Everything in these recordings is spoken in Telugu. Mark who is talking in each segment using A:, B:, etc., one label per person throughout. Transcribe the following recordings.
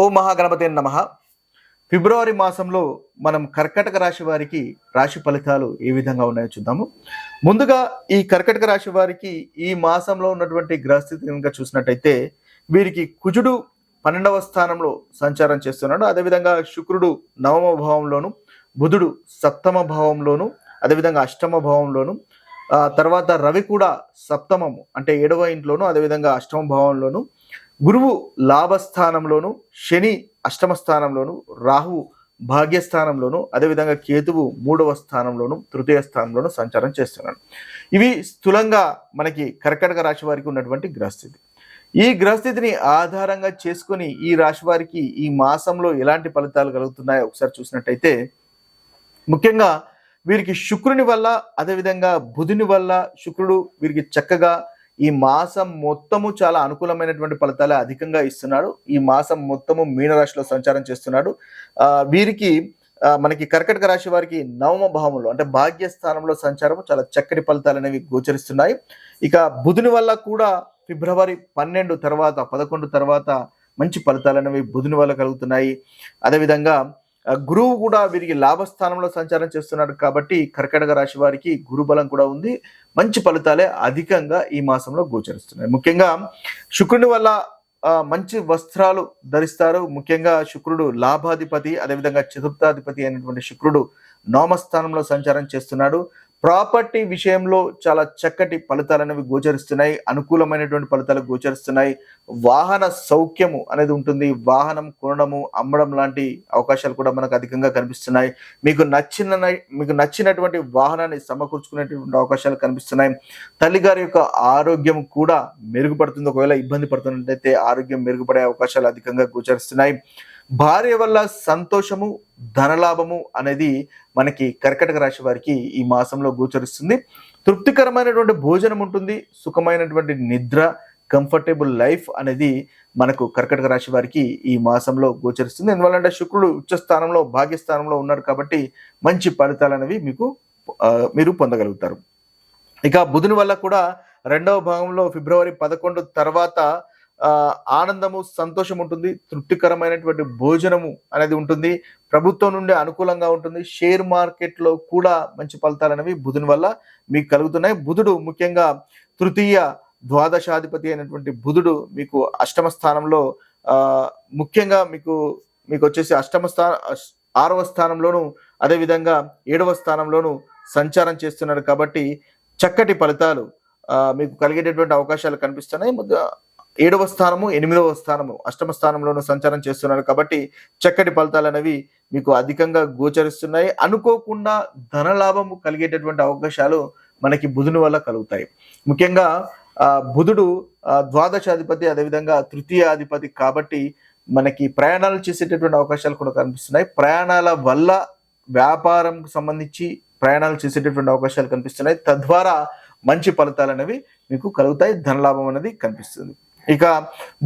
A: ఓ మహాగణపతి నమ. ఫిబ్రవరి మాసంలో మనం కర్కటక రాశి వారికి రాశి ఫలితాలు ఏ విధంగా ఉన్నాయో చూద్దాము. ముందుగా ఈ కర్కటక రాశి వారికి ఈ మాసంలో ఉన్నటువంటి గ్రహస్థితి కనుక చూసినట్టయితే వీరికి కుజుడు పన్నెండవ స్థానంలో సంచారం చేస్తున్నాడు. అదేవిధంగా శుక్రుడు నవమ భావంలోను బుధుడు సప్తమ భావంలోను అదేవిధంగా అష్టమ భావంలోను తర్వాత రవి కూడా సప్తమము అంటే ఏడవ ఇంట్లోను అదేవిధంగా అష్టమ భావంలోను గురువు లాభస్థానంలోను శని అష్టమ స్థానంలోను రాహువు భాగ్యస్థానంలోను అదేవిధంగా కేతువు మూడవ స్థానంలోను తృతీయ స్థానంలోను సంచారం చేస్తున్నాడు. ఇవి స్థూలంగా మనకి కర్కటక రాశి వారికి ఉన్నటువంటి గ్రహస్థితి. ఈ గ్రహస్థితిని ఆధారంగా చేసుకొని ఈ రాశి వారికి ఈ మాసంలో ఎలాంటి ఫలితాలు కలుగుతున్నాయో ఒకసారి చూసినట్టయితే ముఖ్యంగా వీరికి శుక్రుని వల్ల అదేవిధంగా బుధుని వల్ల శుక్రుడు వీరికి చక్కగా ఈ మాసం మొత్తము చాలా అనుకూలమైనటువంటి ఫలితాలు అధికంగా ఇస్తున్నాడు. ఈ మాసం మొత్తము మీనరాశిలో సంచారం చేస్తున్నాడు. వీరికి మనకి కర్కటక రాశి వారికి నవమ భావంలో అంటే భాగ్యస్థానంలో సంచారం చాలా చక్కటి ఫలితాలు అనేవి గోచరిస్తున్నాయి. ఇక బుధుని వల్ల కూడా ఫిబ్రవరి పన్నెండు తర్వాత పదకొండు తర్వాత మంచి ఫలితాలు అనేవి బుధుని వల్ల కలుగుతున్నాయి. అదేవిధంగా గురువు కూడా వీరికి లాభస్థానంలో సంచారం చేస్తున్నాడు కాబట్టి కర్కటక రాశి వారికి గురుబలం కూడా ఉంది. మంచి ఫలితాలే అధికంగా ఈ మాసంలో గోచరిస్తున్నాయి. ముఖ్యంగా శుక్రుని వల్ల మంచి వస్త్రాలు ధరిస్తారు. ముఖ్యంగా శుక్రుడు లాభాధిపతి అదేవిధంగా చతుర్థాధిపతి అయినటువంటి శుక్రుడు నవమస్థానంలో సంచారం చేస్తున్నాడు. ప్రాపర్టీ విషయంలో చాలా చక్కటి ఫలితాలు అనేవి గోచరిస్తున్నాయి. అనుకూలమైనటువంటి ఫలితాలు గోచరిస్తున్నాయి. వాహన సౌఖ్యము అనేది ఉంటుంది. వాహనం కొనడము అమ్మడం లాంటి అవకాశాలు కూడా మనకు అధికంగా కనిపిస్తున్నాయి. మీకు నచ్చిన మీకు నచ్చినటువంటి వాహనాన్ని సమకూర్చుకునేటువంటి అవకాశాలు కనిపిస్తున్నాయి. తల్లిగారి యొక్క ఆరోగ్యం కూడా మెరుగుపడుతుంది. ఒకవేళ ఇబ్బంది పడుతున్నట్టయితే ఆరోగ్యం మెరుగుపడే అవకాశాలు అధికంగా గోచరిస్తున్నాయి. భార్య వల్ల సంతోషము ధనలాభము అనేది మనకి కర్కటక రాశి వారికి ఈ మాసంలో గోచరిస్తుంది. తృప్తికరమైనటువంటి భోజనం ఉంటుంది సుఖమైనటువంటి నిద్ర కంఫర్టబుల్ లైఫ్ అనేది మనకు కర్కటక రాశి వారికి ఈ మాసంలో గోచరిస్తుంది. ఎందువల్లంటే శుక్రుడు ఉచ్చస్థానంలో భాగ్యస్థానంలో ఉన్నారు కాబట్టి మంచి ఫలితాలు అనేవి మీకు మీరు పొందగలుగుతారు. ఇక బుధుని వల్ల కూడా రెండవ భాగంలో ఫిబ్రవరి పదకొండు తర్వాత ఆనందము సంతోషం ఉంటుంది తృప్తికరమైనటువంటి భోజనము అనేది ఉంటుంది. ప్రభుత్వం నుండి అనుకూలంగా ఉంటుంది. షేర్ మార్కెట్లో కూడా మంచి ఫలితాలు అనేవి బుధుని వల్ల మీకు కలుగుతున్నాయి. బుధుడు ముఖ్యంగా తృతీయ ద్వాదశాధిపతి అయినటువంటి బుధుడు మీకు అష్టమ స్థానంలో ముఖ్యంగా మీకు మీకు వచ్చేసి అష్టమ స్థాన ఆరవ స్థానంలోను అదేవిధంగా ఏడవ స్థానంలోను సంచారం చేస్తున్నాడు కాబట్టి చక్కటి ఫలితాలు మీకు కలిగేటటువంటి అవకాశాలు కనిపిస్తున్నాయి. ఏడవ స్థానము ఎనిమిదవ స్థానము అష్టమ స్థానంలోనూ సంచారం చేస్తున్నారు కాబట్టి చక్కటి ఫలితాలు అనేవి మీకు అధికంగా గోచరిస్తున్నాయి. అనుకోకుండా ధనలాభము కలిగేటటువంటి అవకాశాలు మనకి బుధుని వల్ల కలుగుతాయి. ముఖ్యంగా బుధుడు ద్వాదశాధిపతి అదేవిధంగా తృతీయాధిపతి కాబట్టి మనకి ప్రయాణాలు చేసేటటువంటి అవకాశాలు కూడా కనిపిస్తున్నాయి. ప్రయాణాల వల్ల వ్యాపారంకు సంబంధించి ప్రయాణాలు చేసేటటువంటి అవకాశాలు కనిపిస్తున్నాయి. తద్వారా మంచి ఫలితాలు అనేవి మీకు కలుగుతాయి. ధనలాభం అనేది కనిపిస్తుంది. ఇక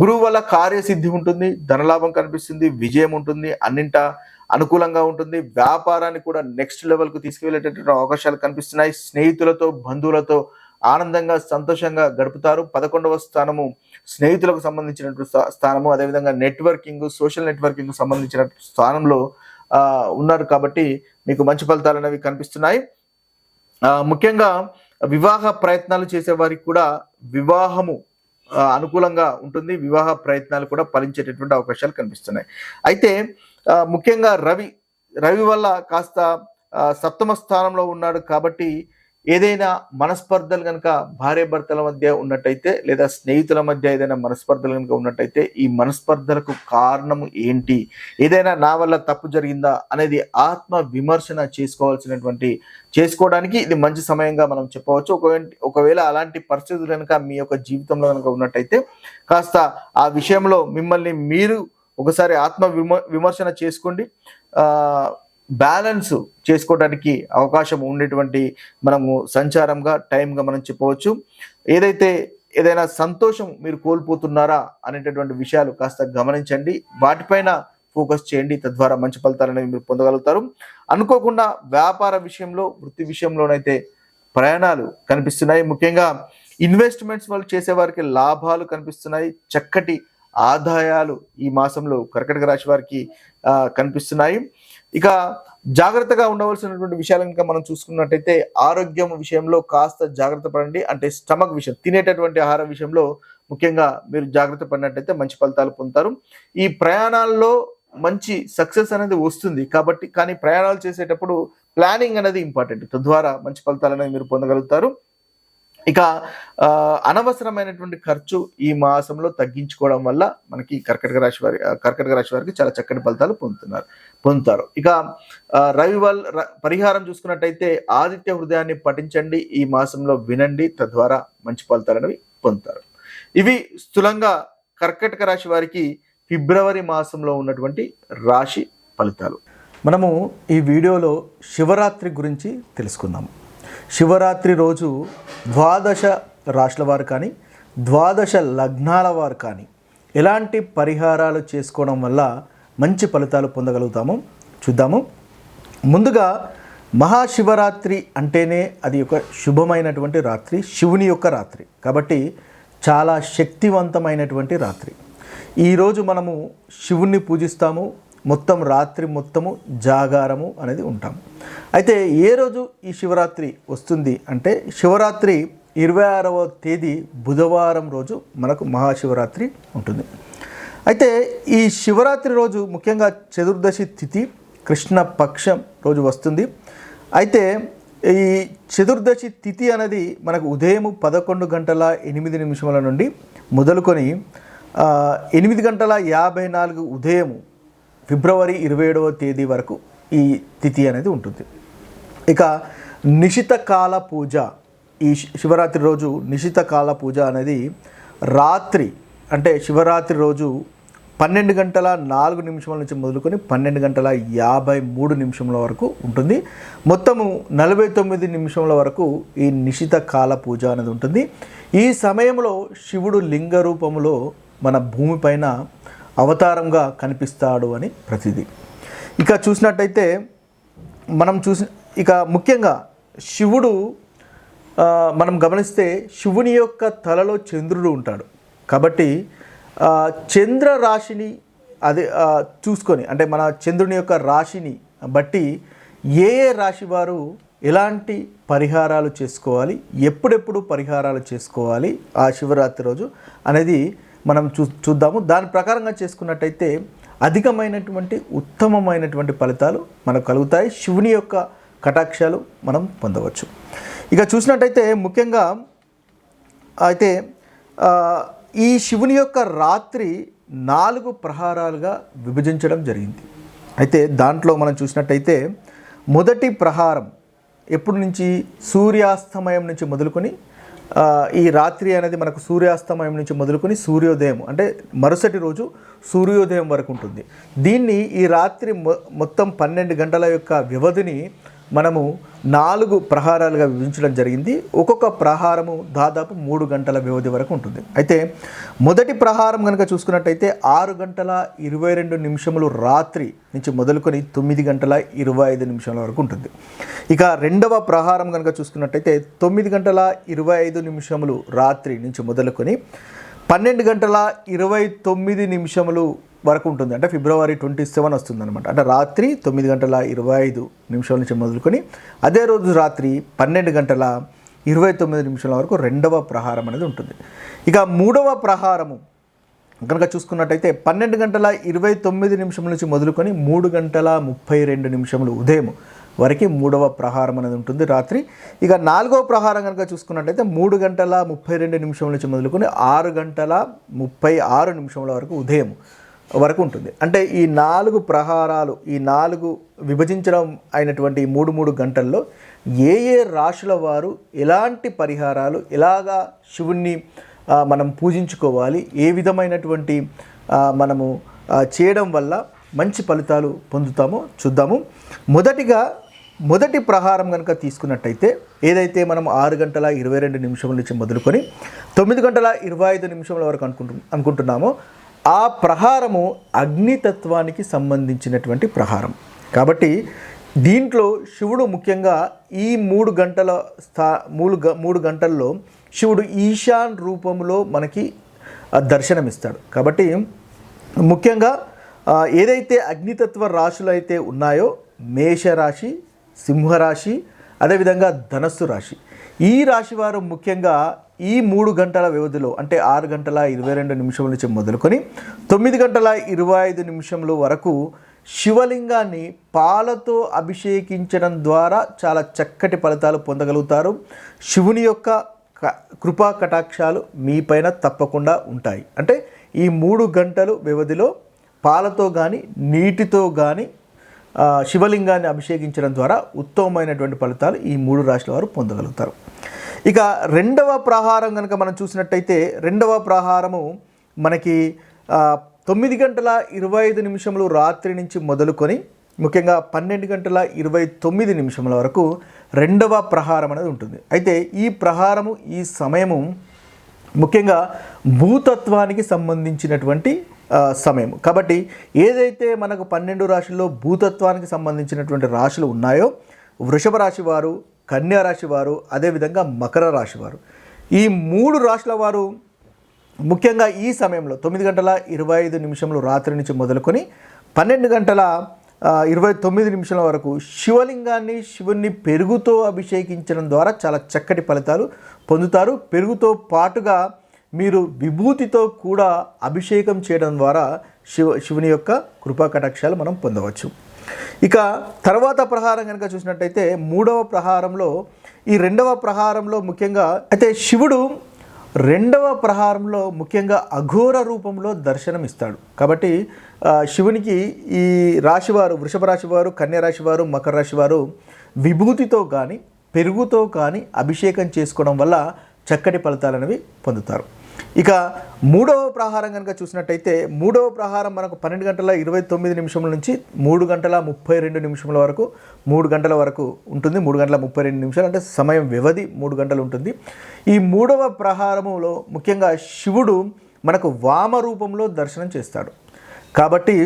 A: గురువు వల్ల కార్యసిద్ధి ఉంటుంది ధనలాభం కనిపిస్తుంది విజయం ఉంటుంది అన్నింట అనుకూలంగా ఉంటుంది. వ్యాపారాన్ని కూడా నెక్స్ట్ లెవెల్కు తీసుకువెళ్ళేటటువంటి అవకాశాలు కనిపిస్తున్నాయి. స్నేహితులతో బంధువులతో ఆనందంగా సంతోషంగా గడుపుతారు. పదకొండవ స్థానము స్నేహితులకు సంబంధించినటువంటి స్థానము. అదేవిధంగా నెట్వర్కింగ్ సోషల్ నెట్వర్కింగ్ సంబంధించిన స్థానంలో ఉన్నారు కాబట్టి మీకు మంచి ఫలితాలు అనేవి కనిపిస్తున్నాయి. ముఖ్యంగా వివాహ ప్రయత్నాలు చేసే వారికి కూడా వివాహము అనుకూలంగా ఉంటుంది. వివాహ ప్రయత్నాలు కూడా ఫలించేటటువంటి అవకాశాలు కనిపిస్తున్నాయి. అయితే ముఖ్యంగా రవి రవి వల్ల కాస్త సప్తమ స్థానంలో ఉన్నాడు కాబట్టి ఏదైనా మనస్పర్ధలు కనుక భార్య భర్తల మధ్య ఉన్నట్టయితే లేదా స్నేహితుల మధ్య ఏదైనా మనస్పర్ధలు కనుక ఉన్నట్టయితే ఈ మనస్పర్ధలకు కారణము ఏంటి? ఏదైనా నా వల్ల తప్పు జరిగిందా? అనేది ఆత్మ విమర్శన చేసుకోవాల్సినటువంటి చేసుకోవడానికి ఇది మంచి సమయంగా మనం చెప్పవచ్చు. ఒకవేళ ఒకవేళ అలాంటి పరిస్థితులు కనుక మీ యొక్క జీవితంలో కనుక ఉన్నట్టయితే కాస్త ఆ విషయంలో మిమ్మల్ని మీరు ఒకసారి ఆత్మ విమ విమర్శన చేసుకోండి. బ్యాలెన్స్ చేసుకోవడానికి అవకాశం ఉండేటువంటి మనము సంచారంగా టైంగా మనం చెప్పవచ్చు. ఏదైతే ఏదైనా సంతోషం మీరు కోల్పోతున్నారా అనేటటువంటి విషయాలు కాస్త గమనించండి. వాటిపైన ఫోకస్ చేయండి. తద్వారా మంచి ఫలితాలు అనేవి మీరు పొందగలుగుతారు. అనుకోకుండా వ్యాపార విషయంలో వృత్తి విషయంలోనైతే ప్రయాణాలు కనిపిస్తున్నాయి. ముఖ్యంగా ఇన్వెస్ట్మెంట్స్ వాళ్ళు చేసేవారికి లాభాలు కనిపిస్తున్నాయి. చక్కటి ఆదాయాలు ఈ మాసంలో కర్కటక రాశి వారికి కనిపిస్తున్నాయి. ఇక జాగ్రత్తగా ఉండవలసినటువంటి విషయాలు కనుక మనం చూసుకున్నట్టయితే ఆరోగ్యం విషయంలో కాస్త జాగ్రత్త పడండి. అంటే స్టమక్ విషయం తినేటటువంటి ఆహారం విషయంలో ముఖ్యంగా మీరు జాగ్రత్త పడినట్టయితే మంచి ఫలితాలు పొందుతారు. ఈ ప్రయాణాల్లో మంచి సక్సెస్ అనేది వస్తుంది కాబట్టి కానీ ప్రయాణాలు చేసేటప్పుడు ప్లానింగ్ అనేది ఇంపార్టెంట్. తద్వారా మంచి ఫలితాలు అనేది మీరు పొందగలుగుతారు. ఇక అనవసరమైనటువంటి ఖర్చు ఈ మాసంలో తగ్గించుకోవడం వల్ల మనకి కర్కటక రాశి వారి కర్కటక రాశి వారికి చాలా చక్కటి ఫలితాలు పొందుతున్నారు పొందుతారు. ఇక ఆ, రవివల్ ర- పరిహారం చూసుకున్నట్టయితే ఆదిత్య హృదయాన్ని పఠించండి ఈ మాసంలో వినండి తద్వారా మంచి ఫలితాలు అనేవి పొందుతారు. ఇవి స్థూలంగా కర్కటక రాశి వారికి ఫిబ్రవరి మాసంలో ఉన్నటువంటి రాశి ఫలితాలు. మనము ఈ వీడియోలో శివరాత్రి గురించి తెలుసుకుందాము. శివరాత్రి రోజు ద్వాదశ రాశుల వారు కానీ ద్వాదశ లగ్నాల వారు కానీ ఎలాంటి పరిహారాలు చేసుకోవడం వల్ల మంచి ఫలితాలు పొందగలుగుతాము? చూద్దాము. ముందుగా మహాశివరాత్రి అంటేనే అది ఒక శుభమైనటువంటి రాత్రి శివుని యొక్క రాత్రి. కాబట్టి చాలా శక్తివంతమైనటువంటి రాత్రి. ఈరోజు మనము శివుణ్ణి పూజిస్తాము మొత్తం రాత్రి మొత్తము జాగారము అనేది ఉంటాము. అయితే ఏ రోజు ఈ శివరాత్రి వస్తుంది అంటే శివరాత్రి ఇరవై ఆరవ తేదీ బుధవారం రోజు మనకు మహాశివరాత్రి ఉంటుంది. అయితే ఈ శివరాత్రి రోజు ముఖ్యంగా చతుర్దశి తిథి కృష్ణ పక్షం రోజు వస్తుంది. అయితే ఈ చతుర్దశి తిథి అనేది మనకు ఉదయం పదకొండు గంటల ఎనిమిది నిమిషముల నుండి మొదలుకొని ఎనిమిది గంటల యాభై నాలుగు ఉదయము ఫిబ్రవరి ఇరవై ఏడవ తేదీ వరకు ఈ తిథి అనేది ఉంటుంది. ఇక నిశితకాల పూజ ఈ శివరాత్రి రోజు నిశితకాల పూజ అనేది రాత్రి అంటే శివరాత్రి రోజు పన్నెండు గంటల నాలుగు నిమిషముల నుంచి మొదలుకొని పన్నెండు గంటల యాభై మూడు నిమిషముల వరకు ఉంటుంది. మొత్తము నలభై తొమ్మిది నిమిషముల వరకు ఈ నిశిత కాల పూజ అనేది ఉంటుంది. ఈ సమయంలో శివుడు లింగ రూపంలో మన భూమిపైన అవతారంగా కనిపిస్తాడు అని ప్రతిదీ. ఇక చూసినట్టయితే మనం చూసి ఇక ముఖ్యంగా శివుడు మనం గమనిస్తే శివుని యొక్క తలలో చంద్రుడు ఉంటాడు. కాబట్టి చంద్ర రాశిని అదే చూసుకొని అంటే మన చంద్రుని యొక్క రాశిని బట్టి ఏ ఏ రాశి వారు ఎలాంటి పరిహారాలు చేసుకోవాలి ఎప్పుడెప్పుడు పరిహారాలు చేసుకోవాలి ఆ శివరాత్రి రోజు అనేది మనం చూ చూద్దాము. దాని ప్రకారంగా చేసుకున్నట్టయితే అధికమైనటువంటి ఉత్తమమైనటువంటి ఫలితాలు మనకు కలుగుతాయి. శివుని యొక్క కటాక్షాలు మనం పొందవచ్చు. ఇక చూసినట్టయితే ముఖ్యంగా అయితే ఈ శివుని యొక్క రాత్రి నాలుగు ప్రహారాలుగా విభజించడం జరిగింది. అయితే దాంట్లో మనం చూసినట్టయితే మొదటి ప్రహారం ఎప్పటి నుంచి? సూర్యాస్తమయం నుంచి మొదలుకొని ఈ రాత్రి అనేది మనకు సూర్యాస్తమయం నుంచి మొదలుకొని సూర్యోదయం అంటే మరుసటి రోజు సూర్యోదయం వరకు ఉంటుంది. దీన్ని ఈ రాత్రి మొ మొత్తం పన్నెండు గంటల యొక్క వ్యవధిని మనము నాలుగు ప్రహారాలుగా విభజించడం జరిగింది. ఒక్కొక్క ప్రహారము దాదాపు మూడు గంటల వ్యవధి వరకు ఉంటుంది. అయితే మొదటి ప్రహారం కనుక చూసుకున్నట్టయితే ఆరు గంటల ఇరవై రెండు నిమిషములు రాత్రి నుంచి మొదలుకొని తొమ్మిది గంటల ఇరవై ఐదు నిమిషాల వరకు ఉంటుంది. ఇక రెండవ ప్రహారం కనుక చూసుకున్నట్టయితే తొమ్మిది గంటల ఇరవై ఐదు నిమిషములు రాత్రి నుంచి మొదలుకొని పన్నెండు గంటల ఇరవై తొమ్మిది నిమిషములు వరకు ఉంటుంది. అంటే ఫిబ్రవరి ట్వంటీ సెవెన్ వస్తుంది అనమాట అంటే రాత్రి తొమ్మిది గంటల ఇరవై ఐదు నిమిషాల నుంచి మొదలుకొని అదే రోజు రాత్రి పన్నెండు గంటల ఇరవై తొమ్మిది నిమిషాల వరకు రెండవ ప్రహారం అనేది ఉంటుంది. ఇక మూడవ ప్రహారము కనుక చూసుకున్నట్టయితే పన్నెండు గంటల ఇరవై తొమ్మిది నిమిషం నుంచి మొదలుకొని మూడు గంటల ముప్పై రెండు నిమిషములు ఉదయం వరకు మూడవ ప్రహారం అనేది ఉంటుంది రాత్రి. ఇక నాలుగవ ప్రహారం కనుక చూసుకున్నట్టయితే మూడు గంటల ముప్పై రెండు నిమిషం నుంచి మొదలుకొని ఆరు గంటల ముప్పై ఆరు నిమిషముల వరకు ఉదయం వరకు ఉంటుంది. అంటే ఈ నాలుగు ప్రహారాలు ఈ నాలుగు విభజించడం అయినటువంటి మూడు మూడు గంటల్లో ఏ ఏ రాశుల వారు ఎలాంటి పరిహారాలు ఎలాగా శివుణ్ణి మనం పూజించుకోవాలి ఏ విధమైనటువంటి మనము చేయడం వల్ల మంచి ఫలితాలు పొందుతామో చూద్దాము. మొదటిగా మొదటి ప్రహారం కనుక తీసుకున్నట్టయితే ఏదైతే మనం ఆరు గంటల ఇరవై రెండు నిమిషముల నుంచి మొదలుకొని తొమ్మిది గంటల ఇరవై ఐదు నిమిషముల వరకు అనుకుంటు అనుకుంటున్నామో ఆ ప్రహారము అగ్నితత్వానికి సంబంధించినటువంటి ప్రహారం. కాబట్టి దీంట్లో శివుడు ముఖ్యంగా ఈ మూడు గంటల స్థా మూడు గ మూడు గంటల్లో శివుడు ఈశాన్ రూపంలో మనకి దర్శనమిస్తాడు. కాబట్టి ముఖ్యంగా ఏదైతే అగ్నితత్వ రాశులు అయితే ఉన్నాయో మేషరాశి సింహరాశి అదేవిధంగా ధనస్సు రాశి. ఈ రాశి వారు ముఖ్యంగా ఈ మూడు గంటల వ్యవధిలో అంటే ఆరు గంటల ఇరవై రెండు నిమిషం నుంచి మొదలుకొని తొమ్మిది గంటల ఇరవై ఐదు నిమిషముల వరకు శివలింగాన్ని పాలతో అభిషేకించడం ద్వారా చాలా చక్కటి ఫలితాలు పొందగలుగుతారు. శివుని యొక్క క- కృపా కటాక్షాలు మీపైన తప్పకుండా ఉంటాయి. అంటే ఈ మూడు గంటలు వ్యవధిలో పాలతో కానీ నీటితో కానీ శివలింగాన్ని అభిషేకించడం ద్వారా ఉత్తమమైనటువంటి ఫలితాలు ఈ మూడు రాశుల వారు పొందగలుగుతారు. ఇక రెండవ ప్రహారం కనుక మనం చూసినట్టయితే రెండవ ప్రహారము మనకి తొమ్మిది గంటల ఇరవై ఐదు నిమిషములు రాత్రి నుంచి మొదలుకొని ముఖ్యంగా పన్నెండు గంటల ఇరవై తొమ్మిది నిమిషముల వరకు రెండవ ప్రహారం అనేది ఉంటుంది. అయితే ఈ ప్రహారము ఈ సమయము ముఖ్యంగా భూతత్వానికి సంబంధించినటువంటి సమయం కాబట్టి ఏదైతే మనకు పన్నెండు రాశుల్లో భూతత్వానికి సంబంధించినటువంటి రాశులు ఉన్నాయో వృషభ రాశి వారు కన్యా రాశి వారు అదేవిధంగా మకర రాశి వారు ఈ మూడు రాశుల వారు ముఖ్యంగా ఈ సమయంలో తొమ్మిది గంటల ఇరవై ఐదు నిమిషములు రాత్రి నుంచి మొదలుకొని పన్నెండు గంటల ఇరవై తొమ్మిది నిమిషాల వరకు శివలింగాన్ని శివుణ్ణి పెరుగుతో అభిషేకించడం ద్వారా చాలా చక్కటి ఫలితాలు పొందుతారు. పెరుగుతో పాటుగా మీరు విభూతితో కూడా అభిషేకం చేయడం ద్వారా శివ శివుని యొక్క కృపా కటాక్షాలు మనం పొందవచ్చు. ఇక తర్వాత ప్రహారం కనుక చూసినట్టయితే మూడవ ప్రహారంలో ఈ రెండవ ప్రహారంలో ముఖ్యంగా అయితే శివుడు రెండవ ప్రహారంలో ముఖ్యంగా అఘోర రూపంలో దర్శనం ఇస్తాడు కాబట్టి శివునికి ఈ రాశివారు వృషభ రాశి వారు కన్యా వారు మకర రాశి వారు విభూతితో కానీ పెరుగుతో కానీ అభిషేకం చేసుకోవడం వల్ల చక్కటి ఫలితాలు అనేవి పొందుతారు. ఇక మూడవ ప్రహారం కనుక చూసినట్టయితే మూడవ ప్రహారం మనకు పన్నెండు గంటల ఇరవై తొమ్మిది నిమిషముల నుంచి మూడు గంటల ముప్పై రెండు నిమిషముల వరకు మూడు గంటల వరకు ఉంటుంది. మూడు గంటల ముప్పై రెండు నిమిషాలు అంటే సమయం వ్యవధి మూడు గంటలు ఉంటుంది. ఈ మూడవ ప్రహారములో ముఖ్యంగా శివుడు మనకు వామ రూపంలో దర్శనం చేస్తాడు. కాబట్టి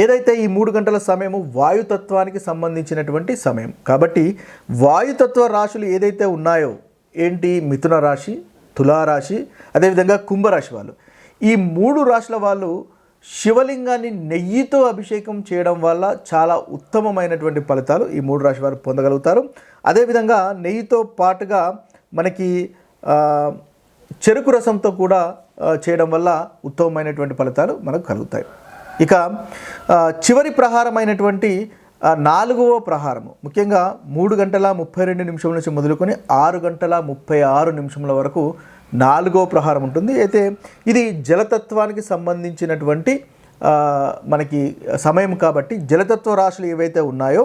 A: ఏదైతే ఈ మూడు గంటల సమయము వాయుతత్వానికి సంబంధించినటువంటి సమయం కాబట్టి వాయుతత్వ రాశులు ఏదైతే ఉన్నాయో ఏంటి? మిథున రాశి తులారాశి అదేవిధంగా కుంభరాశి వాళ్ళు. ఈ మూడు రాశుల వాళ్ళు శివలింగాన్ని నెయ్యితో అభిషేకం చేయడం వల్ల చాలా ఉత్తమమైనటువంటి ఫలితాలు ఈ మూడు రాశి వారు పొందగలుగుతారు. అదేవిధంగా నెయ్యితో పాటుగా మనకి చెరుకు రసంతో కూడా చేయడం వల్ల ఉత్తమమైనటువంటి ఫలితాలు మనకు కలుగుతాయి. ఇక చివరి ప్రహారమైనటువంటి నాలుగవ ప్రహారము ముఖ్యంగా మూడు గంటల ముప్పై రెండు నిమిషం నుంచి మొదలుకొని ఆరు గంటల ముప్పై ఆరు నిమిషముల వరకు నాలుగవ ప్రహారం ఉంటుంది. అయితే ఇది జలతత్వానికి సంబంధించినటువంటి మనకి సమయం కాబట్టి జలతత్వ రాశులు ఏవైతే ఉన్నాయో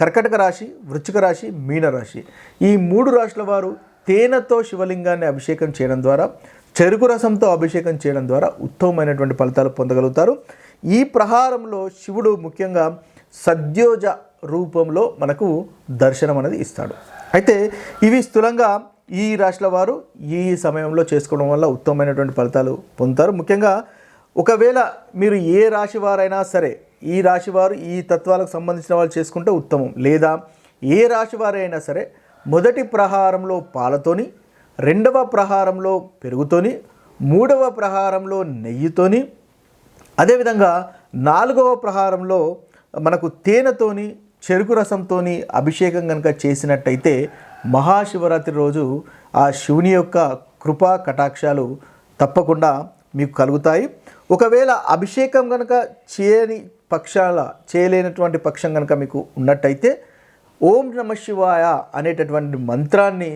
A: కర్కటక రాశి వృచ్చిక రాశి మీనరాశి ఈ మూడు రాశుల వారు తేనెతో శివలింగాన్ని అభిషేకం చేయడం ద్వారా చెరుకు రసంతో అభిషేకం చేయడం ద్వారా ఉత్తమమైనటువంటి ఫలితాలు పొందగలుగుతారు. ఈ ప్రహారంలో శివుడు ముఖ్యంగా సద్యోజ రూపంలో మనకు దర్శనం అనేది ఇస్తాడు. అయితే ఇవి స్థూలంగా ఈ రాశుల వారు ఈ సమయంలో చేసుకోవడం వల్ల ఉత్తమమైనటువంటి ఫలితాలు పొందుతారు. ముఖ్యంగా ఒకవేళ మీరు ఏ రాశి వారైనా సరే ఈ రాశి వారు ఈ తత్వాలకు సంబంధించిన వాళ్ళు చేసుకుంటే ఉత్తమం. లేదా ఏ రాశి వారైనా సరే మొదటి ప్రహారంలో పాలతోని రెండవ ప్రహారంలో పెరుగుతోని మూడవ ప్రహారంలో నెయ్యితోని అదేవిధంగా నాలుగవ ప్రహారంలో మనకు తేనెతోని చెరుకు రసంతోని అభిషేకం కనుక చేసినట్టయితే మహాశివరాత్రి రోజు ఆ శివుని యొక్క కృపా కటాక్షాలు తప్పకుండా మీకు కలుగుతాయి. ఒకవేళ అభిషేకం కనుక చేయని పక్షాల చేయలేనటువంటి పక్షం కనుక మీకు ఉన్నట్టయితే ఓం నమ శివాయ అనేటటువంటి మంత్రాన్ని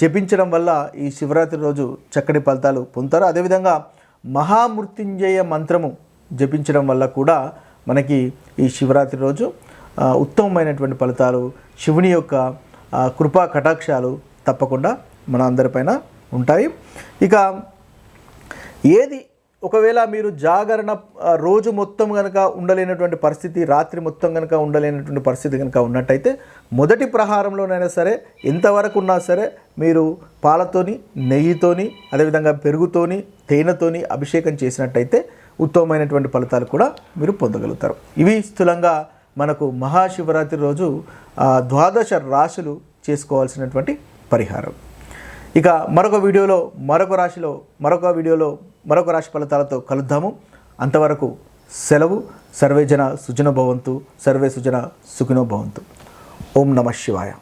A: జపించడం వల్ల ఈ శివరాత్రి రోజు చక్కటి ఫలితాలు పొందుతారు. అదేవిధంగా మహామృత్యుంజయ మంత్రము జపించడం వల్ల కూడా మనకి ఈ శివరాత్రి రోజు ఉత్తమమైనటువంటి ఫలితాలు శివుని యొక్క కృపా కటాక్షాలు తప్పకుండా మన అందరిపైన ఉంటాయి. ఇక ఏది ఒకవేళ మీరు జాగరణ రోజు మొత్తం కనుక ఉండలేనటువంటి పరిస్థితి రాత్రి మొత్తం కనుక ఉండలేనటువంటి పరిస్థితి కనుక ఉన్నట్టయితే మొదటి ప్రహారంలోనైనా సరే ఎంతవరకు ఉన్నా సరే మీరు పాలతోని నెయ్యితోని అదేవిధంగా పెరుగుతోని తేనెతోని అభిషేకం చేసినట్టయితే ఉత్తమమైనటువంటి ఫలితాలు కూడా మీరు పొందగలుగుతారు. ఇవి స్థూలంగా మనకు మహాశివరాత్రి రోజు ద్వాదశ రాశులు చేసుకోవాల్సినటువంటి పరిహారం. ఇక మరొక వీడియోలో మరొక రాశిలో మరొక వీడియోలో మరొక రాశి ఫలితాలతో కలుద్దాము. అంతవరకు సెలవు. సర్వేజన సుజన భవంతు. సర్వే సుజన సుఖినో భవంతు. ఓం నమ శివాయ.